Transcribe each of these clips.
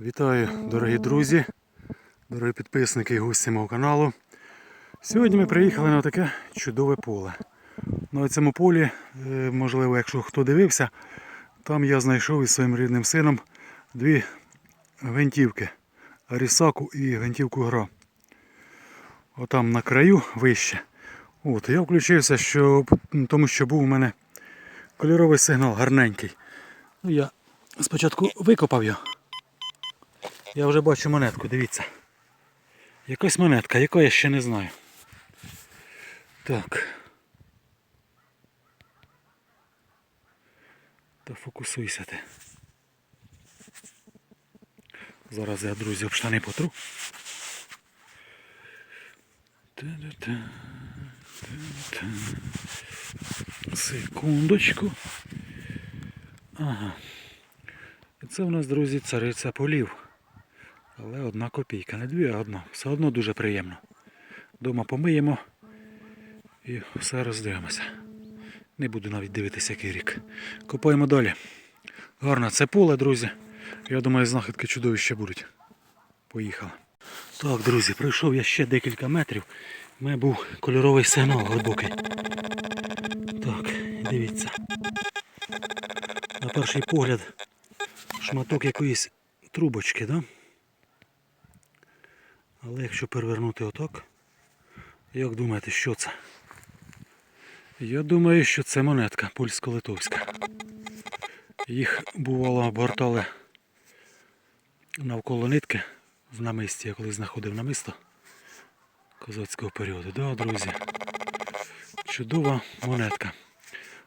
Вітаю, дорогі друзі, дорогі підписники і гості мого каналу. Сьогодні ми приїхали на таке чудове поле. На цьому полі, е, можливо, якщо хто дивився, там я знайшов із своїм рідним сином дві гвинтівки. Арісаку і гвинтівку гра. Отам на краю вище. От, я включився, що, тому що був у мене кольоровий сигнал гарненький. Ну, я спочатку викопав його. Я вже бачу монетку, дивіться. Якась монетка, яка я ще не знаю. Так. Та фокусуйся ти. Зараз я, друзі, об штани потру. Секундочку. Ага. І це у нас, друзі, цариця полів. Але одна копійка, не дві, а одна. Все одно дуже приємно. Дома помиємо і все роздивимося. Не буду навіть дивитися, який рік. Копаємо далі. Гарно, це поле, друзі. Я думаю, знахідки чудові ще будуть. Поїхали. Так, друзі, пройшов я ще декілька метрів. У мене був кольоровий сигнал глибокий. Так, дивіться. На перший погляд шматок якоїсь трубочки, да? Але якщо перевернути отак, як думаєте, що це? Я думаю, що це монетка польсько-литовська. Їх бувало обгортали навколо нитки в намисті, я коли знаходив намисто козацького періоду. Да, друзі? Чудова монетка.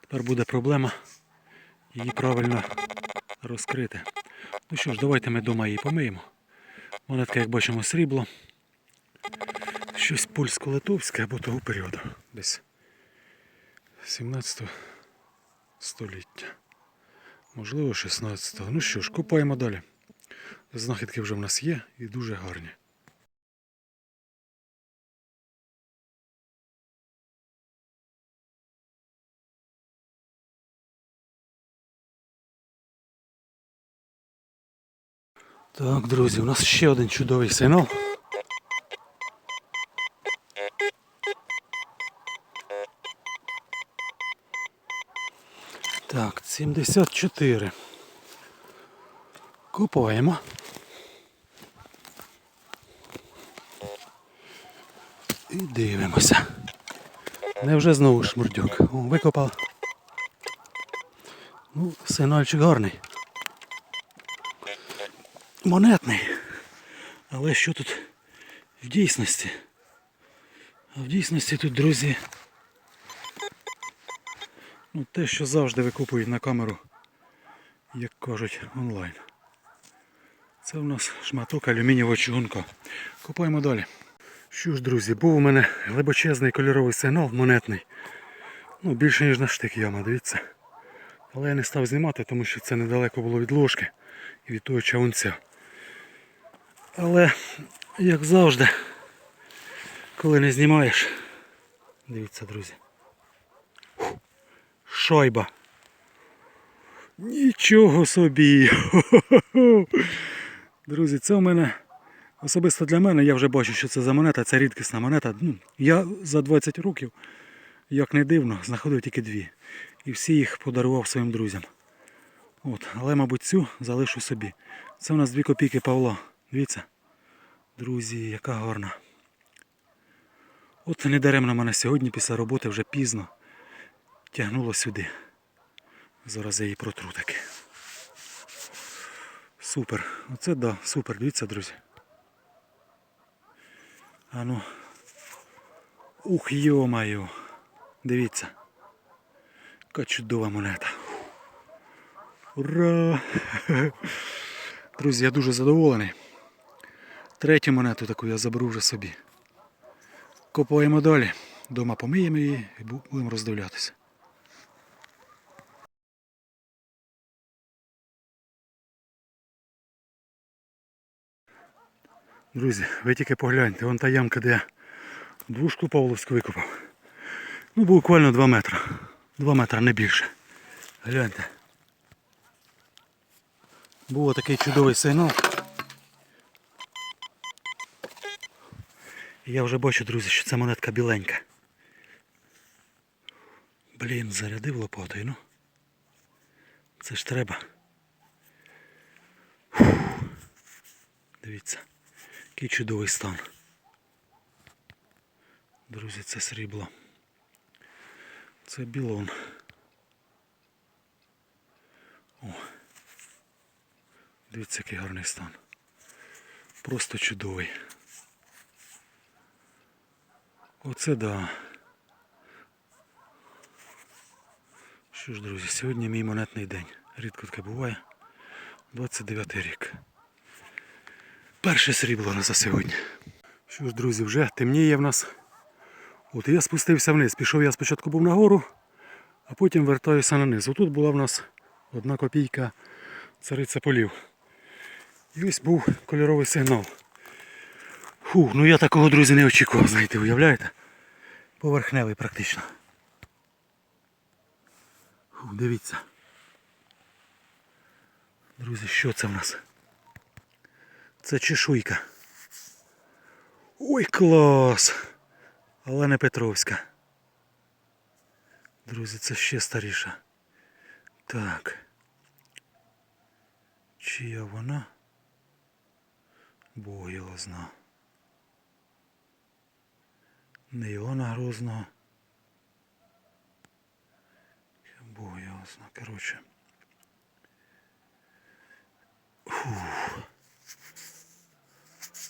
Тепер буде проблема її правильно розкрити. Ну що ж, давайте ми вдома її помиємо. Монетка, як бачимо, срібло. Щось польсько-литовське або того періоду. Десь 17 століття. Можливо, 16-го. Ну що ж, купаємо далі. Знахідки вже в нас є і дуже гарні. Так, друзі, у нас ще один чудовий сигнал. Так, 74. Купаємо. І дивимося. Невже знову шмурдьок? О, викопав. Ну, сигнальчик гарний. Монетний. Але що тут в дійсності? А в дійсності тут, друзі, ну, те, що завжди викупують на камеру, як кажуть, онлайн. Це у нас шматок алюмінієвого чугунка. Купаємо далі. Що ж, друзі, був у мене глибочезний кольоровий сигнал монетний. Ну, більше ніж на штик яма, дивіться. Але я не став знімати, тому що це недалеко було від ложки і від того чавунця. Але, як завжди, коли не знімаєш, дивіться, друзі. Шайба. Нічого собі. Друзі, це у мене особисто для мене, я вже бачу, що це за монета, це рідкісна монета. Ну, я за 20 років, як не дивно, знаходив тільки дві. І всі їх подарував своїм друзям. От, але, мабуть, цю залишу собі. Це у нас дві копійки Павла. Дивіться. Друзі, яка гарна. От не даремно мене сьогодні після роботи вже пізно тягнуло сюди. Зараз я її протру таки. Супер. Оце да, супер, дивіться, друзі. А ну. Ух, йо-моє. Дивіться. Яка чудова монета. Ура! Друзі, я дуже задоволений. Третю монету таку я заберу вже собі. Копаємо далі. Дома помиємо її і будемо роздивлятися. Друзі, ви тільки погляньте, вон та ямка, де я двушку Павловську викопав. Ну, буквально 2 метри. 2 метри, не більше. Гляньте. Був такий чудовий сигнал. Я вже бачу, друзі, що це монетка біленька. Блін, зарядив лопатою, ну. Це ж треба. Фух. Дивіться, який чудовий стан. Друзі, це срібло. Це білон. О. Дивіться, який гарний стан. Просто чудовий. Оце да. Що ж, друзі, сьогодні мій монетний день. Рідко таке буває. 29 рік. Перше срібло за сьогодні. Що ж, друзі, вже темніє в нас. От я спустився вниз. Пішов я спочатку був нагору, а потім вертаюся на низ. Отут була в нас одна копійка цариця полів. І ось був кольоровий сигнал. Фу, ну я такого, друзі, не очікував, знаєте, уявляєте? Поверхневий практично. Фу, дивіться. Друзі, що це в нас? Це чешуйка. Ой, клас! Але не Петровська. Друзі, це ще старіша. Так. Чия вона? Бог його зна. Не Івана Грозного. Бог його зна. Коротше. Фух.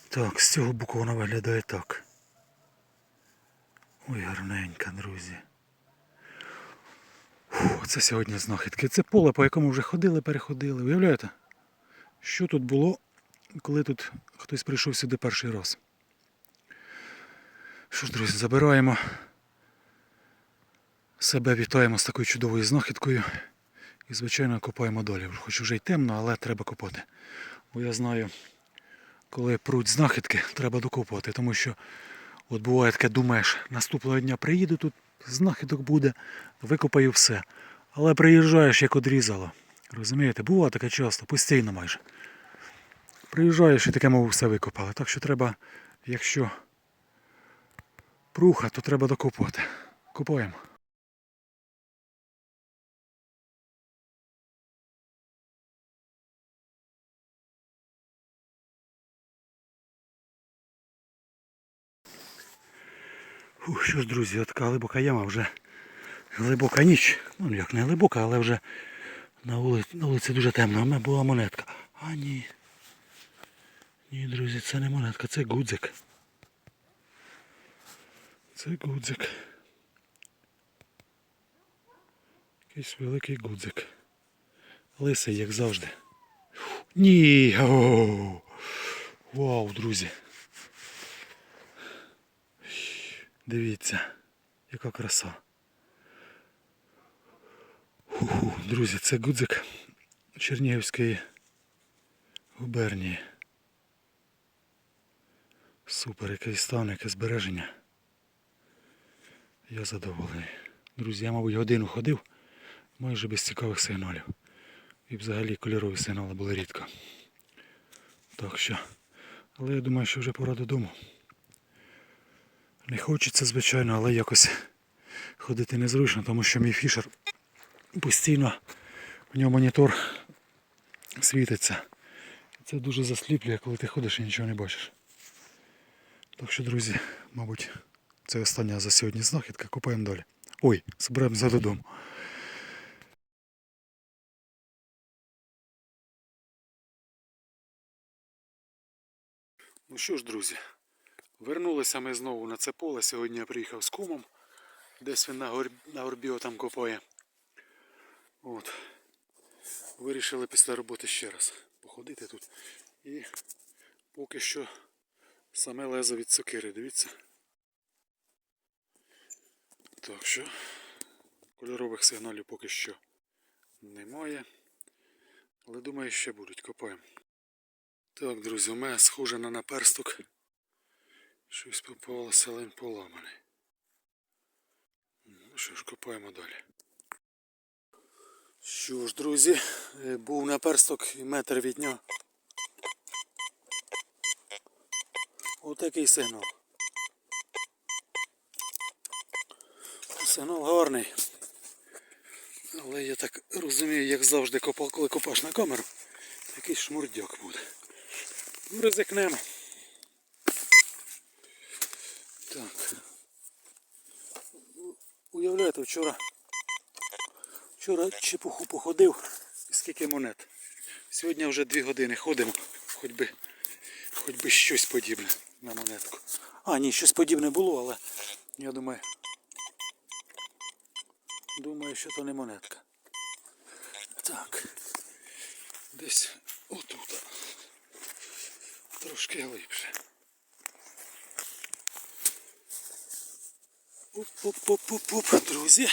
Так, з цього боку вона виглядає так. Ой, гарненька, друзі. Фу, це сьогодні знахідки. Це поле, по якому вже ходили, переходили. Уявляєте? Що тут було, коли тут хтось прийшов сюди перший раз? Що ж, друзі, забираємо. Себе вітаємо з такою чудовою знахідкою. І, звичайно, копаємо далі. Хоч вже й темно, але треба копати. Бо я знаю, коли пруть знахідки, треба докопувати, тому що от буває таке, думаєш, наступного дня приїду тут, знахідок буде, викопаю все. Але приїжджаєш, як одрізало. Розумієте, буває таке часто, постійно майже. Приїжджаєш і таке, мов все викопали. Так що треба, якщо пруха, то треба докопувати. Копаємо. Фух, що ж, друзі, така глибока яма вже глибока ніч. Ну як не глибока, але вже на вулиці, на вулиці дуже темно. У мене була монетка. А ні. Ні, друзі, це не монетка, це гудзик. Це гудзик. Якийсь великий гудзик. Лисий, як завжди. Ні. Вау, друзі. Дивіться, яка краса. Ху-ху, друзі, це гудзик Чернігівської губернії. Супер, який стан, яке збереження. Я задоволений. Друзі, я, мабуть, годину ходив, майже без цікавих сигналів. І взагалі кольорові сигнали були рідко. Так що. Але я думаю, що вже пора додому. Не хочеться, звичайно, але якось ходити незручно, тому що мій фішер постійно в нього монітор світиться. Це дуже засліплює, коли ти ходиш і нічого не бачиш. Так що, друзі, мабуть, це остання за сьогодні знахідка. Купаємо далі. Ой, збираємося додому. Ну що ж, друзі, вернулися ми знову на це поле. Сьогодні я приїхав з кумом. Десь він на, гор... на горбі там копає. От. Вирішили після роботи ще раз походити тут. І поки що саме лезо від сокири, дивіться. Так що кольорових сигналів поки що немає. Але думаю, ще будуть копаємо. Так, друзі, у мене схоже на наперсток. Щось попалося лень поламане. Ну що ж, копаємо далі. Що ж, друзі, е, був наперсток і метр від нього. Отакий сигнал. Сигнал гарний. Але я так розумію, як завжди, копав, коли копаш на камеру, якийсь шмурдяк буде. Ну, ризикнемо. Так. Уявляєте, вчора. Вчора чепуху походив і скільки монет. Сьогодні вже дві години ходимо, хоч би, хоч би щось подібне на монетку. А, ні, щось подібне було, але я думаю. Думаю, що то не монетка. Так. Десь отут. Трошки глибше. Оп-оп-оп-оп-оп, друзі.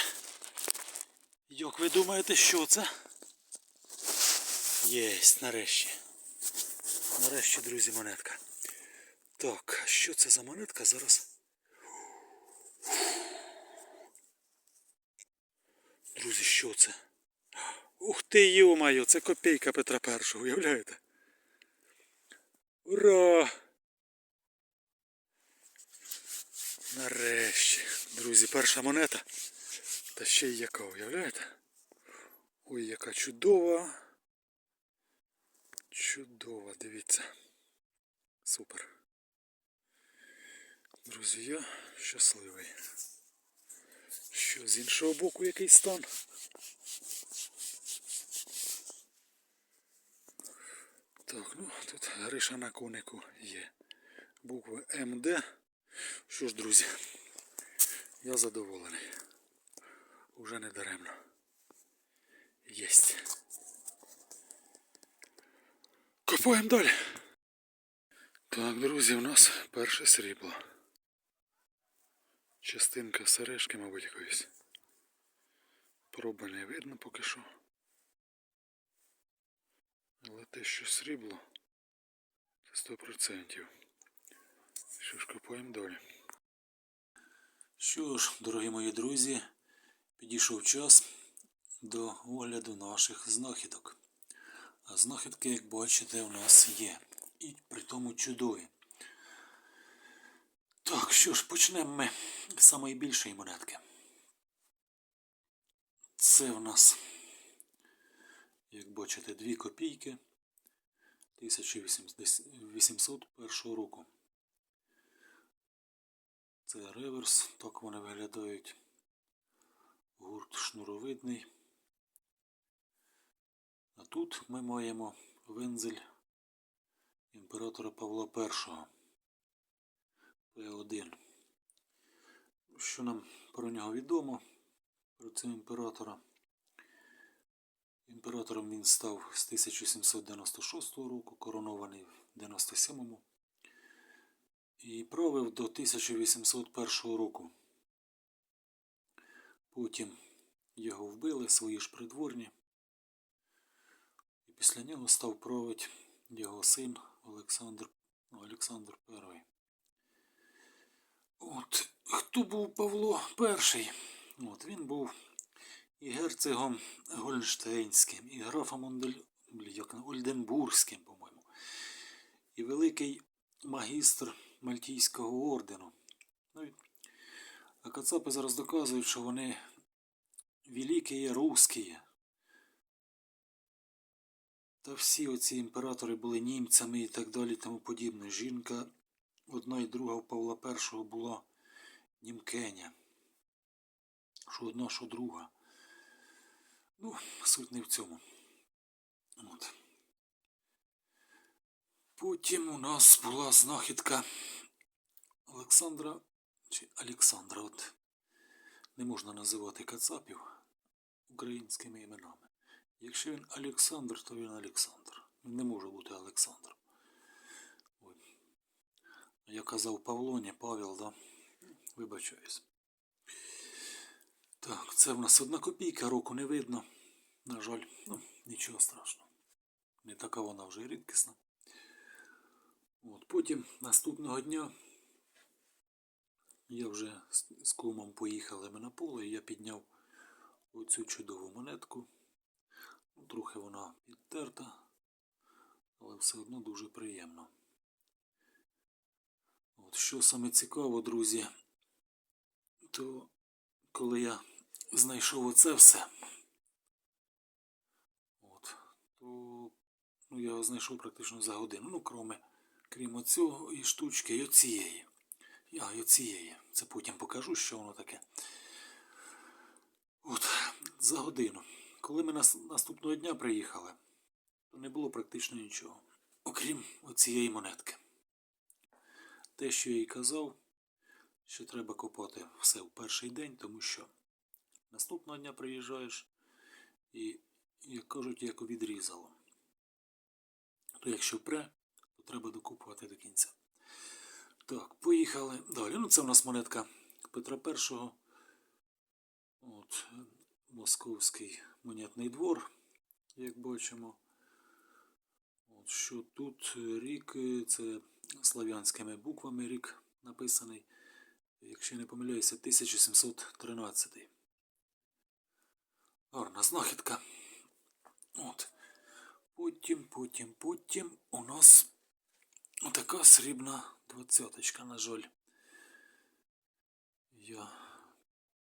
Як ви думаєте, що це? Єсть, нарешті. Нарешті, друзі, монетка. Так, що це за монетка зараз? Друзі, що це? Ух ти, йо-моє, це копійка Петра І, уявляєте? Ура! Нарешті, друзі, перша монета. Та ще й яка, уявляєте? Ой, яка чудова. Чудова, дивіться. Супер. Друзі, я щасливий. Що з іншого боку який стан? Так, ну тут гриша на конику є. Букви МД. Що ж, друзі, я задоволений. Уже не даремно. Єсть. Копаємо далі. Так, друзі, у нас перше срібло. Частинка сережки, мабуть, якоїсь. Проби не видно поки що. Але те, що срібло, це 100%. Що ж, копаємо далі. Що ж, дорогі мої друзі, підійшов час до огляду наших знахідок. А знахідки, як бачите, у нас є. І при тому чудові. Так, що ж, почнемо ми з самої більшої монетки. Це в нас, як бачите, дві копійки 1801 року. Це реверс, так вони виглядають. Гурт шнуровидний. А тут ми маємо вензель імператора Павла І. П1. Що нам про нього відомо, про цього імператора? Імператором він став з 1796 року, коронований в 97-му і правив до 1801 року. Потім його вбили свої ж придворні. І після нього став правити його син Олександр, Олександр І. От, хто був Павло І? От, він був і герцогом Гольштейнським, і графом Ондель... Ольденбурзьким, по-моєму, і великий магістр Мальтійського ордену. Ну, а кацапи зараз доказують, що вони великі русські. Та всі оці імператори були німцями і так далі, тому подібне. Жінка одна і друга в Павла І була німкеня. Що одна, що друга. Ну, суть не в цьому. От. Потім у нас була знахідка Олександра чи Олександра. От не можна називати кацапів українськими іменами. Якщо він Олександр, то він Олександр. Він не може бути Олександром. Я казав Павло, не Павел, да? Вибачаюсь. Так, це в нас одна копійка, року не видно. На жаль, ну, нічого страшного. Не така вона вже і рідкісна. От, потім наступного дня я вже з, з кумом поїхали ми на поле, і я підняв оцю чудову монетку. Ну, трохи вона підтерта, але все одно дуже приємно. Що саме цікаво, друзі, то коли я знайшов оце все, от, то ну, я його знайшов практично за годину. Ну, кроме, крім оцього і штучки, і оцієї. А, і оцієї. Це потім покажу, що воно таке. От, за годину. Коли ми наступного дня приїхали, то не було практично нічого, окрім оцієї монетки. Те, що я їй казав, що треба копати все в перший день, тому що наступного дня приїжджаєш і, як кажуть, як відрізало. То якщо впре, то треба докупувати до кінця. Так, поїхали далі. Ну, це в нас монетка Петра І. От, Московський монетний двор, як бачимо. От, що тут рік, це слав'янськими буквами рік написаний. Якщо не помиляюся, 1713. Гарна знахідка. От. Потім, потім, потім у нас отака срібна двадцяточка, на жаль. Я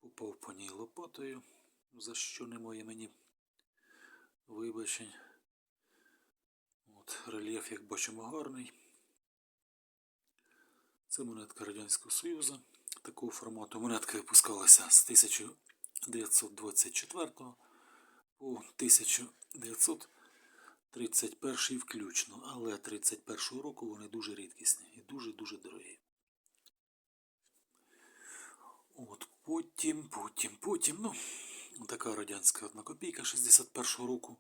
попав по ній лопатою, за що немає мені вибачень. От, рельєф, як бачимо, гарний. Це монетка Радянського Союзу. Такого формату монетка випускалася з 1924 по 1931 включно. Але 31 року вони дуже рідкісні і дуже-дуже дорогі. От потім, потім, потім, ну, така радянська одна копійка 61-го року.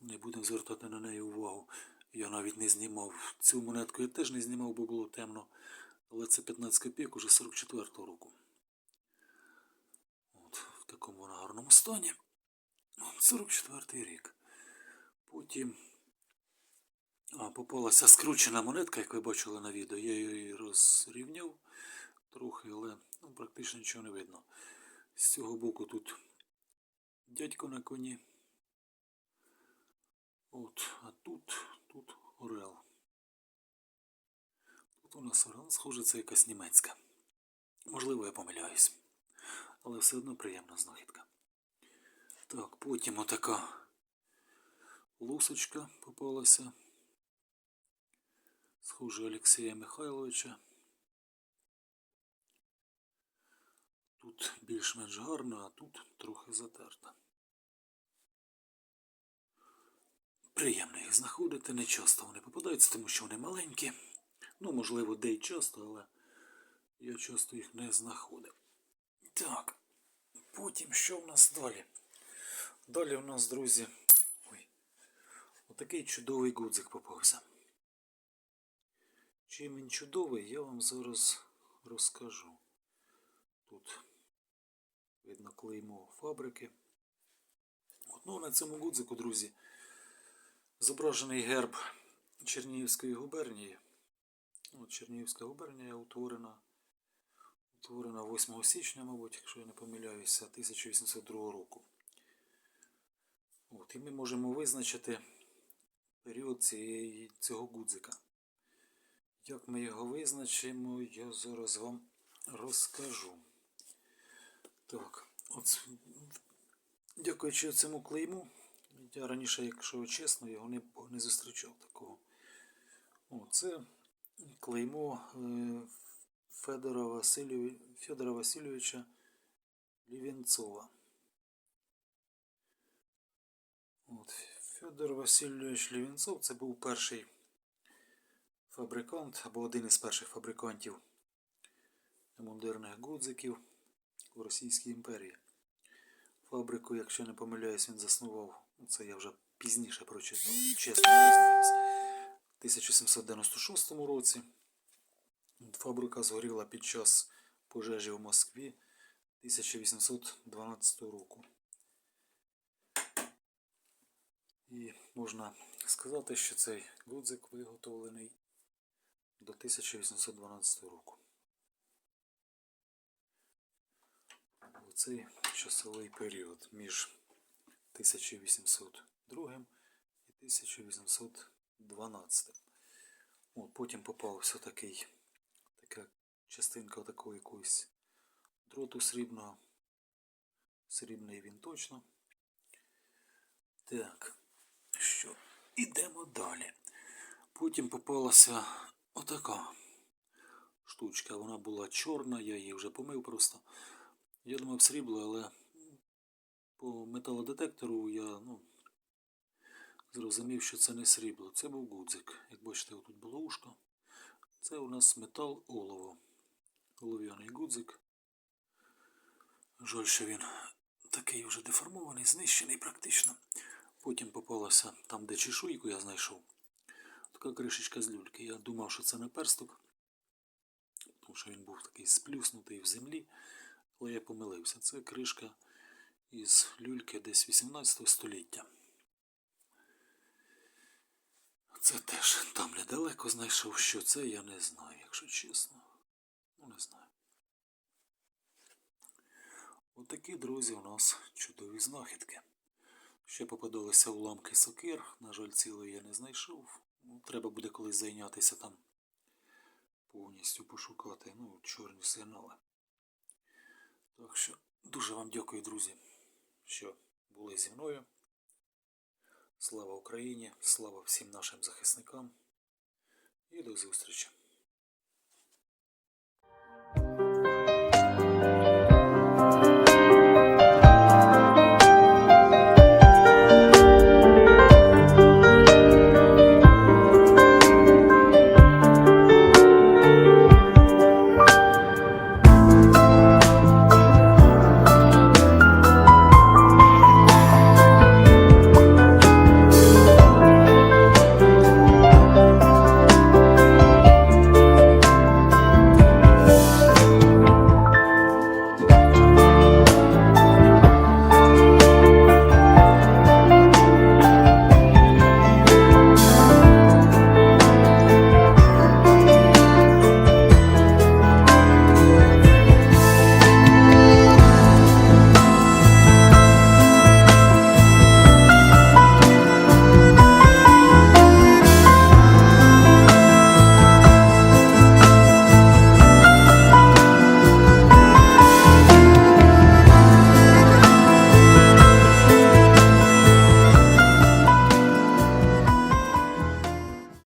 Не будемо звертати на неї увагу. Я навіть не знімав цю монетку, я теж не знімав, бо було темно. Але це 15 копійок уже 44-го року. От, в такому вона гарному стані. 44-й рік. Потім а, попалася скручена монетка, як ви бачили на відео. Я її розрівняв трохи, але ну, практично нічого не видно. З цього боку тут дядько на коні. От, а тут, тут орел. У нас схоже, це якась німецька. Можливо, я помиляюсь. Але все одно приємна знахідка. Так, потім отака лусочка попалася. Схоже Олексія Михайловича. Тут більш-менш гарно, а тут трохи затерта. Приємно їх знаходити, не часто вони попадаються, тому що вони маленькі. Ну, можливо, де й часто, але я часто їх не знаходив. Так, потім що в нас далі? Далі в нас, друзі, ой, отакий чудовий гудзик попався. Чим він чудовий, я вам зараз розкажу. Тут видно клеймо фабрики. От, ну, на цьому гудзику, друзі, зображений герб Чернігівської губернії. От Чернігівська губернія утворена, утворена 8 січня, мабуть, якщо я не помиляюся, 1802 року. От, і ми можемо визначити період цієї, цього гудзика. Як ми його визначимо, я зараз вам розкажу. Так, от, дякуючи цьому клейму, я раніше, якщо чесно, його не, не зустрічав такого. О, це клеймо е, Федора, Васильов... Федора Васильовича Лівінцова. От, Федор Васильович Лівінцов це був перший фабрикант або один із перших фабрикантів мундирних гудзиків у Російській імперії. Фабрику, якщо не помиляюсь, він заснував. ну, Це я вже пізніше прочитав, чесно признаюсь. В 1796 році фабрика згоріла під час пожежі в Москві 1812 року. І можна сказати, що цей гудзик виготовлений до 1812 року. У цей часовий період між 1802 і 1812. От, потім попався такий, така частинка такої якоїсь дроту срібного. Срібний він точно. Так, що, ідемо далі. Потім попалася отака штучка. Вона була чорна, я її вже помив просто. Я думав срібло, але по металодетектору я ну, зрозумів, що це не срібло. Це був гудзик. Як бачите, тут було ушко. Це у нас метал олово. Олов'яний гудзик. Жаль, що він такий вже деформований, знищений практично. Потім попалася там, де чешуйку я знайшов. Така кришечка з люльки. Я думав, що це наперсток, тому що він був такий сплюснутий в землі, але я помилився. Це кришка із люльки десь 18 століття. Це теж там недалеко знайшов, що це, я не знаю, якщо чесно. Ну, не знаю. Отакі, друзі, у нас чудові знахідки. Ще попадалися уламки сокир. На жаль, цілої я не знайшов. Ну, треба буде колись зайнятися там повністю пошукати ну, чорні сигнали. Так що дуже вам дякую, друзі, що були зі мною. Слава Україні, слава всім нашим захисникам і до зустрічі!